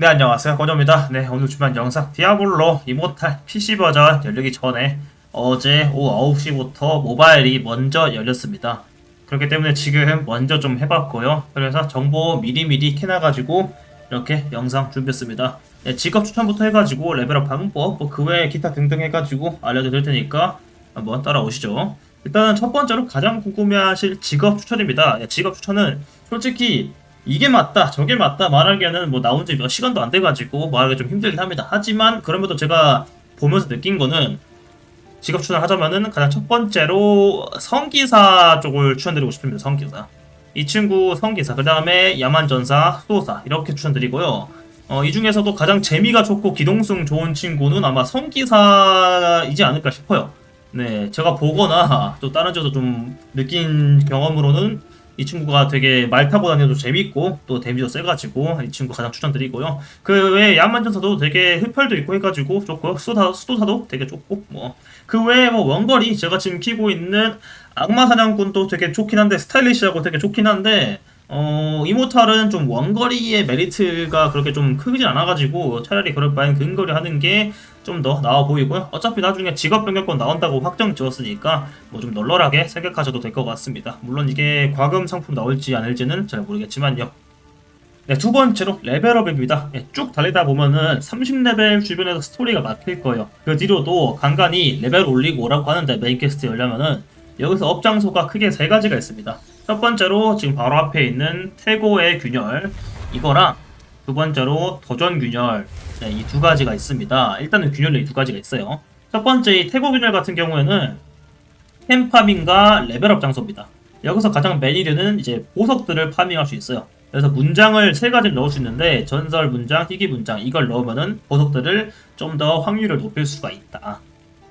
네 안녕하세요. 권조입니다. 네 오늘 주간 영상 디아블로 이모탈 PC 버전 열리기 전에 어제 오후 9시부터 모바일이 먼저 열렸습니다. 그렇기 때문에 지금 먼저 좀 해봤고요. 그래서 정보 미리미리 캐놔가지고 이렇게 영상 준비했습니다. 네, 직업 추천부터 해가지고 레벨업 방법 뭐 그 외에 기타 등등 해가지고 알려드릴 테니까 한번 따라오시죠. 일단은 첫 번째로 가장 궁금해하실 직업 추천입니다. 네, 직업 추천은 솔직히 이게 맞다, 저게 맞다 말하기에는 뭐 나온 지 몇 시간도 안 돼가지고 말하기 좀 힘들긴 합니다. 하지만 그럼에도 제가 보면서 느낀 거는 직업 추천을 하자면은 가장 첫 번째로 성기사 쪽을 추천드리고 싶습니다. 성기사. 이 친구 성기사, 그 다음에 야만전사, 수호사 이렇게 추천드리고요. 어, 이 중에서도 가장 재미가 좋고 기동성 좋은 친구는 아마 성기사이지 않을까 싶어요. 네, 제가 보거나 또 다른 쪽에서 좀 느낀 경험으로는 이 친구가 되게 말 타고 다녀도 재밌고 또 데미지도 세가지고 이 친구 가장 추천드리고요. 그 외에 야만전사도 되게 흡혈도 있고 해가지고 좋고 수도사, 수도사도 되게 좋고 뭐 그 외에 뭐 원거리 제가 지금 키고 있는 악마 사냥꾼도 되게 좋긴 한데 스타일리시하고 되게 좋긴 한데 어 이모탈은 좀 원거리의 메리트가 그렇게 좀 크진 않아가지고 차라리 그럴 바엔 근거리 하는 게 좀 더 나아 보이고요. 어차피 나중에 직업 변경권 나온다고 확정 지었으니까 뭐 좀 널널하게 생각하셔도 될 것 같습니다. 물론 이게 과금 상품 나올지 아닐지는 잘 모르겠지만요. 네, 두 번째로 레벨업입니다. 네, 쭉 달리다 보면은 30레벨 주변에서 스토리가 막힐 거예요. 그 뒤로도 간간히 레벨 올리고 오라고 하는데 메인 퀘스트 열려면은 여기서 업장소가 크게 세 가지가 있습니다. 첫 번째로 지금 바로 앞에 있는 태고의 균열 이거랑 두 번째로 도전 균열 네, 이 두 가지가 있습니다. 일단은 균열로 이두 가지가 있어요. 첫 번째 이 태고 균열 같은 경우에는 템파밍과 레벨업 장소입니다. 여기서 가장 메리르는 이제 보석들을 파밍할 수 있어요. 그래서 문장을 세 가지를 넣을 수 있는데 전설 문장, 희귀 문장 이걸 넣으면은 보석들을 좀 더 확률을 높일 수가 있다.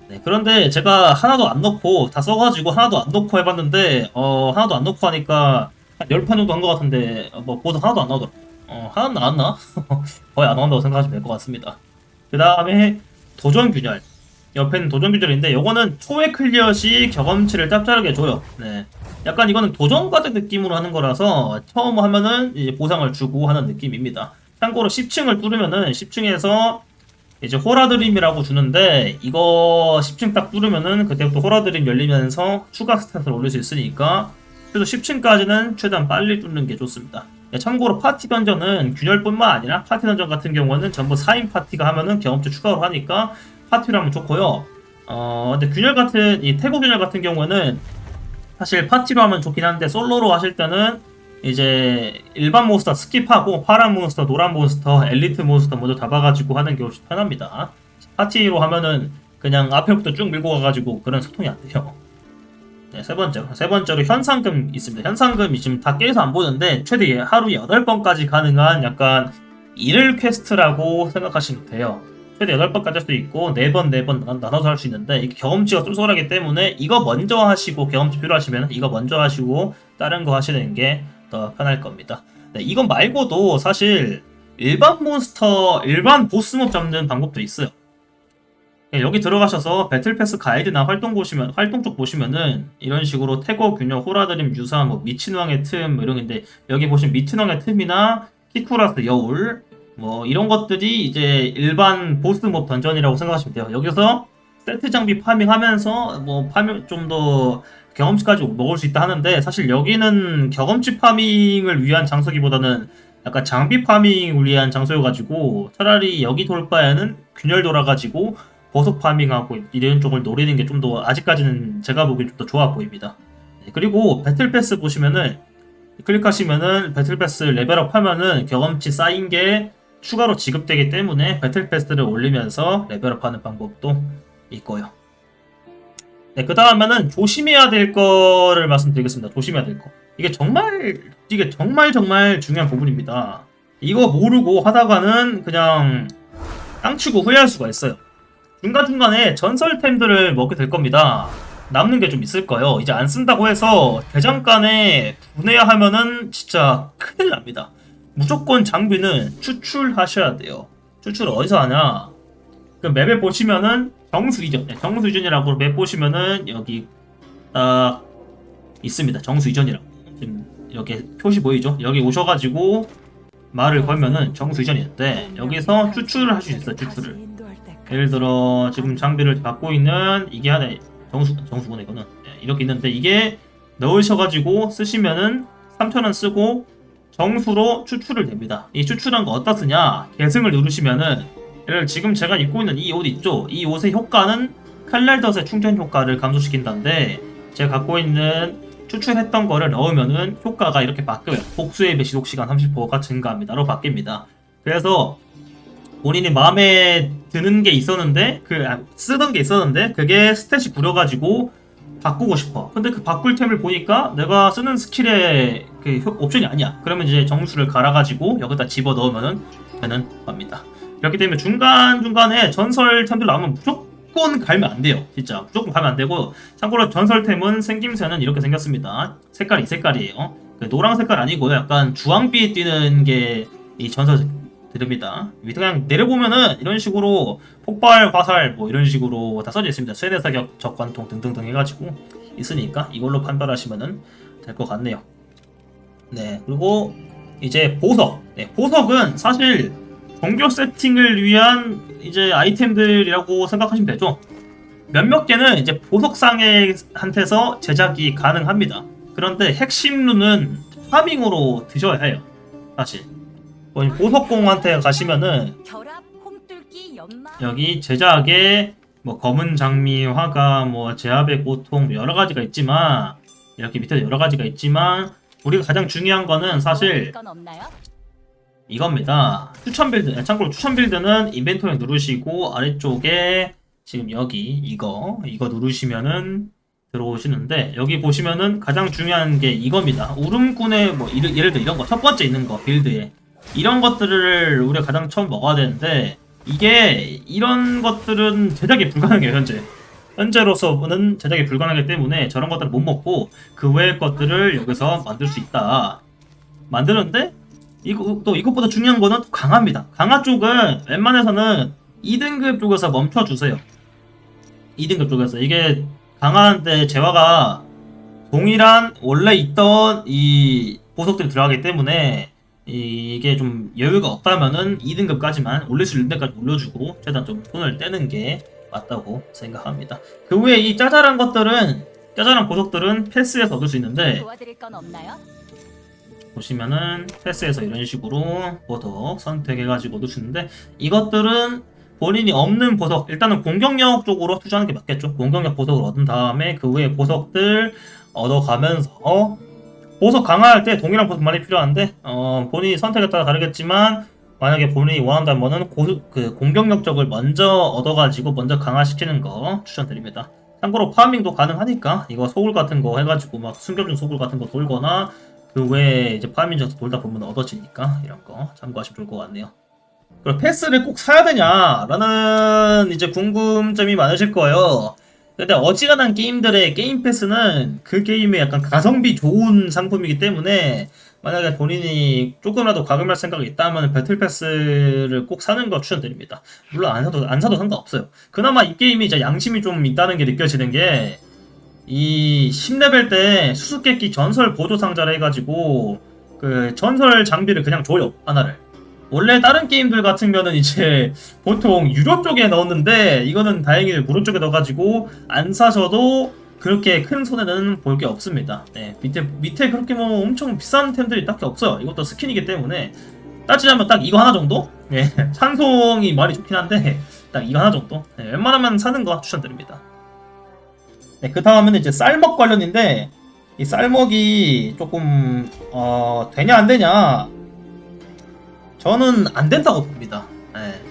네, 그런데 제가 하나도 안 넣고 다 써가지고 하나도 안 넣고 해봤는데 어 하나도 안 넣고 하니까 한 10판 정도 한 것 같은데 어, 뭐 보석 하나도 안 나오더라. 어 하나 나왔나? 거의 안 나온다고 생각하시면 될 것 같습니다. 그 다음에 도전 균열. 옆에는 도전 균열인데 요거는 초회 클리어 시 경험치를 짭짤하게 줘요. 네. 약간 이거는 도전 과제 느낌으로 하는 거라서 처음 하면은 이제 보상을 주고 하는 느낌입니다. 참고로 10층을 뚫으면은 10층에서 이제 호라드림이라고 주는데 이거 10층 딱 뚫으면은 그때부터 호라드림 열리면서 추가 스탯을 올릴 수 있으니까 그래도 10층까지는 최대한 빨리 뚫는 게 좋습니다. 네, 참고로 파티 던전은 균열뿐만 아니라 파티 던전 같은 경우는 전부 4인 파티가 하면은 경험치 추가로 하니까 파티로 하면 좋고요. 어 근데 균열 같은 이 태고 균열 같은 경우에는 사실 파티로 하면 좋긴 한데 솔로로 하실 때는 이제 일반 몬스터 스킵하고 파란 몬스터, 노란 몬스터, 엘리트 몬스터 먼저 잡아가지고 하는 게 훨씬 편합니다. 파티로 하면은 그냥 앞에부터 쭉 밀고 가가지고 그런 소통이 안 돼요. 네, 세 번째로. 세 번째로 현상금 있습니다. 현상금이 지금 다 깨서 안 보는데 최대 하루에 8번까지 가능한 약간 일일 퀘스트라고 생각하시면 돼요. 최대 8번까지 할수 있고 4번, 4번 나눠서 할 수 있는데 이게 경험치가 쏠쏠하기 때문에 이거 먼저 하시고 경험치 필요하시면 이거 먼저 하시고 다른 거 하시는 게 더 편할 겁니다. 네, 이건 말고도 사실 일반 몬스터, 일반 보스몹 잡는 방법도 있어요. 네, 여기 들어가셔서 배틀패스 가이드나 활동 보시면 활동 쪽 보시면은 이런 식으로 태거 균열 호라드림 유사 뭐 미친왕의 틈 뭐 이런 게인데 여기 보시면 미친왕의 틈이나 키쿠라스 여울 뭐 이런 것들이 이제 일반 보스몹 던전이라고 생각하시면 돼요. 여기서 세트 장비 파밍하면서 뭐 파밍 좀 더 경험치까지 먹을 수 있다 하는데 사실 여기는 경험치 파밍을 위한 장소기보다는 약간 장비 파밍을 위한 장소여가지고 차라리 여기 돌 바에는 균열 돌아가지고 보석 파밍하고 이런 쪽을 노리는 게 좀 더 아직까지는 제가 보기엔 좀 더 좋아 보입니다. 네, 그리고 배틀 패스 보시면은 클릭하시면은 배틀 패스 레벨업 하면은 경험치 쌓인 게 추가로 지급되기 때문에 배틀 패스를 올리면서 레벨업 하는 방법도 있고요. 네, 그 다음에는 조심해야 될 거를 말씀드리겠습니다. 조심해야 될 거. 이게 정말, 이게 정말 정말 중요한 부분입니다. 이거 모르고 하다가는 그냥 땅치고 후회할 수가 있어요. 중간중간에 전설템들을 먹게 될 겁니다. 남는 게 좀 있을 거예요. 이제 안 쓴다고 해서 대장간에 분해야 하면은 진짜 큰일 납니다. 무조건 장비는 추출하셔야 돼요. 추출 어디서 하냐? 그 맵에 보시면은 정수 이전, 네, 정수 이전이라고 맵 보시면은 여기 딱 있습니다. 정수 이전이라고 지금 이렇게 표시 보이죠? 여기 오셔가지고 말을 걸면은 정수 이전이 있는데 여기서 추출을 할 수 있어요 추출을 예를 들어 지금 장비를 갖고 있는 이게 하나 정수 정수구네 이거는 예, 이렇게 있는데 이게 넣으셔가지고 쓰시면은 3,000원 쓰고 정수로 추출을 됩니다. 이 추출한 거 어디다 쓰냐? 계승을 누르시면은 예를 지금 제가 입고 있는 이 옷 있죠? 이 옷의 효과는 칼날덧의 충전 효과를 감소시킨다는데 제가 갖고 있는 추출했던 거를 넣으면은 효과가 이렇게 바뀌어요. 복수의 배시속 시간 30%가 증가합니다로 바뀝니다. 그래서 본인이 마음에 드는 게 있었는데 그 아, 쓰던 게 있었는데 그게 스탯이 구려가지고 바꾸고 싶어. 근데 그 바꿀 템을 보니까 내가 쓰는 스킬의 그 효- 옵션이 아니야. 그러면 이제 정수를 갈아가지고 여기다 집어 넣으면은 되는 겁니다. 이렇기 때문에 중간 중간에 전설 템들 나오면 무조건 갈면 안 돼요. 진짜 무조건 가면 안 되고 참고로 전설템은 생김새는 이렇게 생겼습니다. 색깔이 이 색깔이에요. 그 노랑 색깔 아니고 약간 주황빛 뛰는 게 이 전설 드립니다. 밑에 그냥 내려보면은 이런 식으로 폭발, 화살 뭐 이런 식으로 다 써져 있습니다. 최대 사격, 적관통 등등등 해가지고 있으니까 이걸로 판별하시면은 될 것 같네요. 네 그리고 이제 보석. 네, 보석은 사실 정교 세팅을 위한 이제 아이템들이라고 생각하시면 되죠. 몇몇 개는 이제 보석상에한테서 제작이 가능합니다. 그런데 핵심 룬은 파밍으로 드셔야 해요. 사실. 뭐 보석공한테 가시면은. 여기 제작에 뭐 검은 장미, 화가, 뭐 제압의 고통 뭐 여러 가지가 있지만 이렇게 밑에 여러 가지가 있지만 우리가 가장 중요한 거는 사실? 이겁니다. 추천 빌드. 참고로 추천 빌드는 인벤토리 누르시고 아래쪽에 지금 여기 이거 이거 누르시면은 들어오시는데 여기 보시면은 가장 중요한 게 이겁니다. 울음꾼의 뭐 이르- 예를 들어 이런 거 첫 번째 있는 거 빌드에 이런 것들을 우리가 가장 처음 먹어야 되는데 이게 이런 것들은 제작이 불가능해요 현재. 현재로서는 제작이 불가능하기 때문에 저런 것들을 못 먹고 그 외의 것들을 여기서 만들 수 있다. 만드는데 이거 또 이것보다 중요한 거는 또 강화입니다. 강화 쪽은 웬만해서는 2등급 쪽에서 멈춰 주세요. 2등급 쪽에서 이게 강화한데 재화가 동일한 원래 있던 이 보석들이 들어가기 때문에 이- 이게 좀 여유가 없다면은 2등급까지만 올릴 수 있는 데까지 올려주고 최대한 좀 손을 떼는 게 맞다고 생각합니다. 그 외에 이 짜잘한 것들은 짜잘한 보석들은 패스에서 얻을 수 있는데? 보시면은 패스에서 이런 식으로 보석 선택해가지고 얻을 수 있는데 이것들은 본인이 없는 보석 일단은 공격력 쪽으로 투자하는 게 맞겠죠. 공격력 보석을 얻은 다음에 그 외에 보석들 얻어가면서 보석 강화할 때 동일한 보석 많이 필요한데 어, 본인이 선택에 따라 다르겠지만 만약에 본인이 원한다면은 고, 그 공격력 쪽을 먼저 얻어가지고 먼저 강화시키는 거 추천드립니다. 참고로 파밍도 가능하니까 이거 소굴 같은 거 해가지고 막 숨겨진 소굴 같은 거 돌거나 그 외에 이제 파밍 져서 돌다 보면 얻어지니까 이런 거 참고하시면 좋을 것 같네요. 그럼 패스를 꼭 사야 되냐라는 이제 궁금점이 많으실 거예요. 근데 어지간한 게임들의 게임 패스는 그 게임의 약간 가성비 좋은 상품이기 때문에 만약에 본인이 조금이라도 과금할 생각이 있다면 배틀 패스를 꼭 사는 거 추천드립니다. 물론 안 사도 안 사도 상관없어요. 그나마 이 게임이 이제 양심이 좀 있다는 게 느껴지는 게 이 10레벨 때 수수께끼 전설 보조 상자를 해가지고 그 전설 장비를 그냥 줘요 하나를 원래 다른 게임들 같으면은 이제 보통 유료 쪽에 넣었는데 이거는 다행히 무료 쪽에 넣어가지고 안 사셔도 그렇게 큰 손해는 볼 게 없습니다. 네, 밑에 밑에 그렇게 뭐 엄청 비싼 템들이 딱히 없어요. 이것도 스킨이기 때문에 따지자면 딱 이거 하나 정도? 예, 찬송이 많이 좋긴 한데 딱 이거 하나 정도. 네, 웬만하면 사는 거 추천드립니다. 네, 그 다음은 이제 쌀먹 관련인데 이 쌀먹이 조금 어, 되냐 안 되냐 저는 안 된다고 봅니다. 네.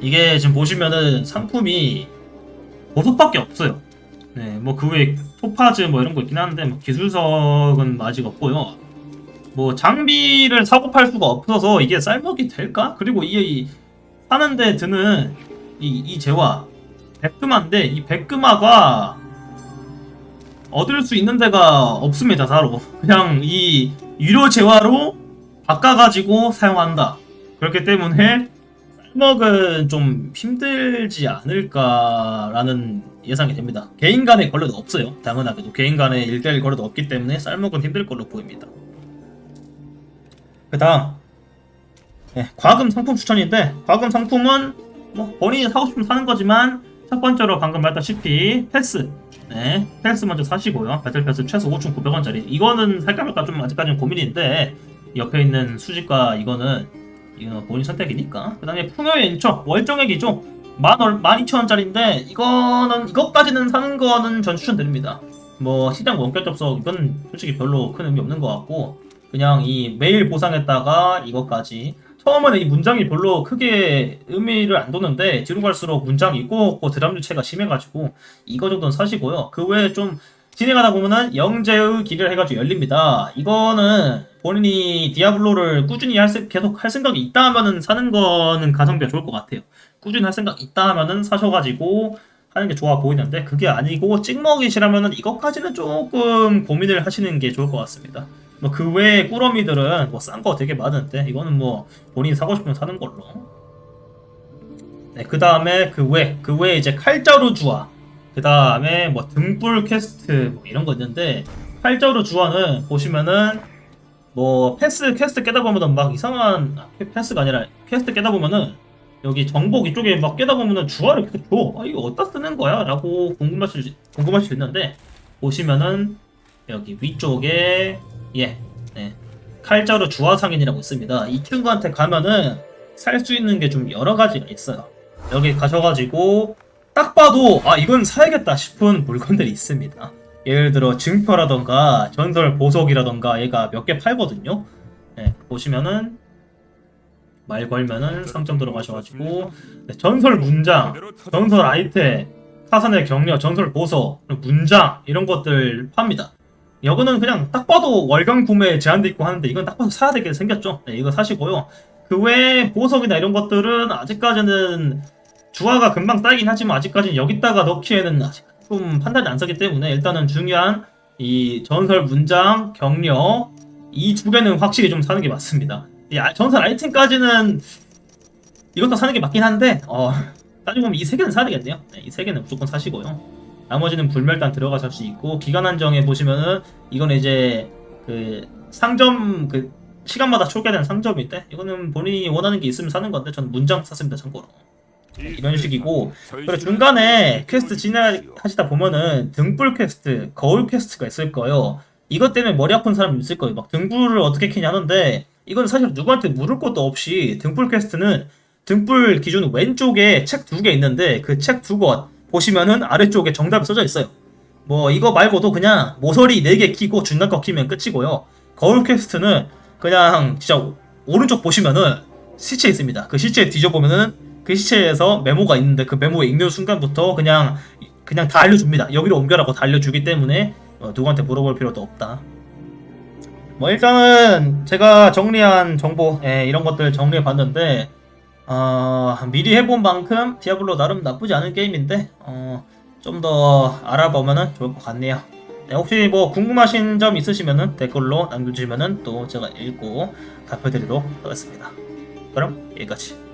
이게 지금 보시면은 상품이 보석밖에 없어요. 네, 뭐 그 외에 토파즈 뭐 이런 거 있긴 한데 뭐 기술석은 아직 없고요. 뭐 장비를 사고 팔 수가 없어서 이게 쌀먹이 될까? 그리고 이게 이 사는데 드는 이, 이 재화 백금화인데 이 백금화가 얻을 수 있는 데가 없습니다, 사로. 그냥 이 유료 재화로 바꿔가지고 사용한다. 그렇기 때문에 쌀먹은 좀 힘들지 않을까라는 예상이 됩니다. 개인 간의 걸레도 없어요. 당연하게도 개인 간의 일대일 걸레도 없기 때문에 쌀먹은 힘들 걸로 보입니다. 그 다음 네, 과금 상품 추천인데 과금 상품은 뭐 본인이 사고 싶으면 사는 거지만 첫 번째로 방금 말했다시피 패스 네, 패스 먼저 사시고요. 배틀 패스 최소 5,900원짜리. 이거는 살까 말까 좀 아직까지는 고민인데 옆에 있는 수집과 이거는 이거는 본인 선택이니까. 그다음에 풍요의 인초 월정액이죠. 만 원, 만 이천 원짜리인데 이거는 이것까지는 사는 거는 전 추천드립니다. 뭐 시장 원가 접속 이건 솔직히 별로 큰 의미 없는 것 같고 그냥 이 메일 보상했다가 이것까지 처음에는 이 문장이 별로 크게 의미를 안 뒀는데 뒤로 갈수록 문장이 있고 없고 드럼 유체가 심해가지고 이거 정도는 사시고요. 그 외에 좀 진행하다 보면은 영재의 길을 해가지고 열립니다. 이거는 본인이 디아블로를 꾸준히 할 생- 계속 할 생각이 있다 하면은 사는 거는 가성비가 좋을 것 같아요. 꾸준히 할 생각 있다 하면은 사셔가지고 하는 게 좋아 보이는데 그게 아니고 찍먹이시라면은 이것까지는 조금 고민을 하시는 게 좋을 것 같습니다. 뭐 그 외에 꾸러미들은 뭐 싼 거 되게 많은데 이거는 뭐 본인이 사고 싶으면 사는 걸로. 네, 그 다음에 그 외, 그 외에 이제 칼자루 주화. 그 다음에 뭐 등불 퀘스트 뭐 이런 거 있는데 칼자루 주화는 보시면은 뭐 패스 퀘스트 깨다 보면은 막 이상한 아, 패- 패스가 아니라 퀘스트 깨다 보면은 여기 정복 이쪽에 막 깨다 보면은 주화를 이렇게 줘. 아, 이거 어디다 쓰는 거야? 라고 궁금하실, 수- 궁금하실 수 있는데 보시면은 여기 위쪽에 예, 네. 칼자루 주화상인이라고 있습니다. 이 친구한테 가면은 살 수 있는 게 좀 여러 가지가 있어요. 여기 가셔가지고 딱 봐도 아 이건 사야겠다 싶은 물건들이 있습니다. 예를 들어 증표라던가 전설 보석이라던가 얘가 몇 개 팔거든요. 네, 보시면은 말 걸면은 상점 들어가셔가지고 네, 전설 문장, 전설 아이템, 사선의 격려, 전설 보석, 문장 이런 것들 팝니다. 여기는 그냥 딱 봐도 월간 구매 제한돼 있고 하는데 이건 딱 봐도 사야 되게 생겼죠. 네, 이거 사시고요. 그 외에 보석이나 이런 것들은 아직까지는 주화가 금방 쌓이긴 하지만 아직까지는 여기다가 넣기에는 아직 좀 판단이 안 서기 때문에 일단은 중요한 이 전설 문장, 격려 이두 개는 확실히 좀 사는 게 맞습니다. 이 아- 전설 아이템까지는 이것도 사는 게 맞긴 한데 어, 따지고 보면 이 세 개는 사야 되겠네요. 네, 이세 개는 무조건 사시고요. 나머지는 불멸단 들어가서 할 수 있고 기간 한정에 보시면은 이거는 이제 그 상점 그 시간마다 초기화되는 상점인데 이거는 본인이 원하는 게 있으면 사는 건데 저는 문장 샀습니다 참고로 이런 식이고 그리고 중간에 퀘스트 진행하시다 보면은 등불 퀘스트, 거울 퀘스트가 있을 거예요. 이것 때문에 머리 아픈 사람 있을 거예요. 막 등불을 어떻게 켜냐 하는데 이건 사실 누구한테 물을 것도 없이 등불 퀘스트는 등불 기준 왼쪽에 책 두 개 있는데 그 책두곳 보시면은 아래쪽에 정답이 써져 있어요. 뭐 이거 말고도 그냥 모서리 4개 키고 중간 거 키면 끝이고요. 거울 퀘스트는 그냥 진짜 오른쪽 보시면은 시체 있습니다. 그 시체 뒤져보면은 그 시체에서 메모가 있는데 그 메모 읽는 순간부터 그냥 그냥 다 알려줍니다. 여기로 옮겨라고 다 알려주기 때문에 어, 누구한테 물어볼 필요도 없다. 뭐 일단은 제가 정리한 정보 예, 이런 것들 정리해 봤는데 어, 미리 해본 만큼 디아블로 나름 나쁘지 않은 게임인데 어, 좀 더 알아보면은 좋을 것 같네요. 네, 혹시 뭐 궁금하신 점 있으시면은 댓글로 남겨주시면은 또 제가 읽고 답해드리도록 하겠습니다. 그럼 여기까지.